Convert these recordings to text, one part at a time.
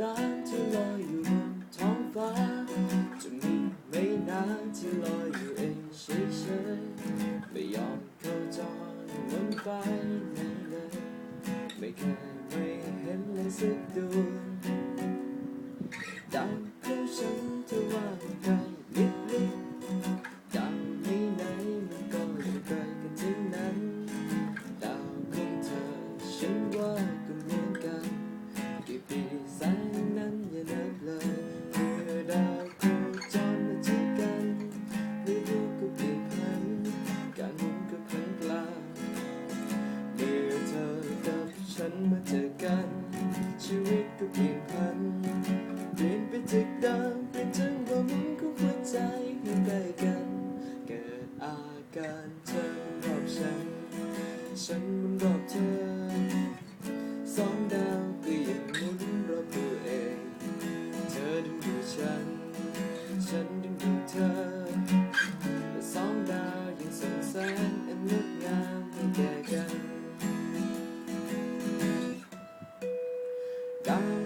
ล้านที่ลอยอยู่บนท้องฟ้า จะมีไม่นานที่ลอยอยู่เองเฉยๆไม่ยอมโคจมันไปไหนเลยไม่เคย การเธอมันรอบฉัน ฉันมันรอบเธอ สองดาวก็ยังหมุนรอบตัวเอง เธอดึงดูดฉัน ฉันดึงดูดเธอ และสองดาวยังส่งแสงอันงดงามให้แก่กันดาว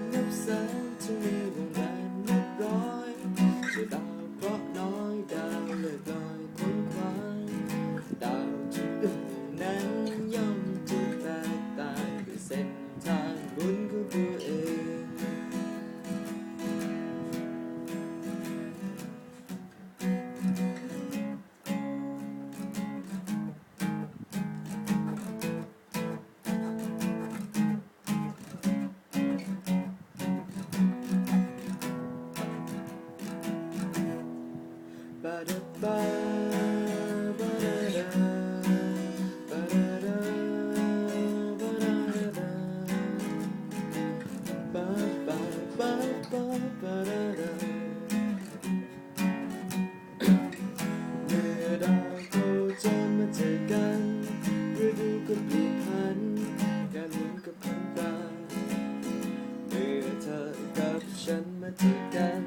มาถึงกัน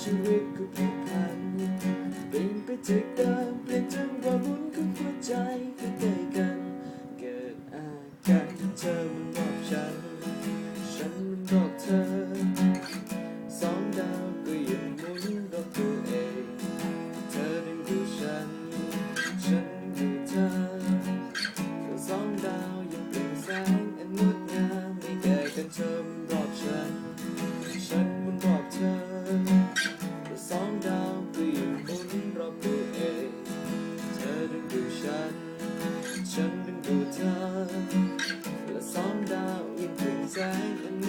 ชีวิตก็ผูกพันเปนไปถึงกัน time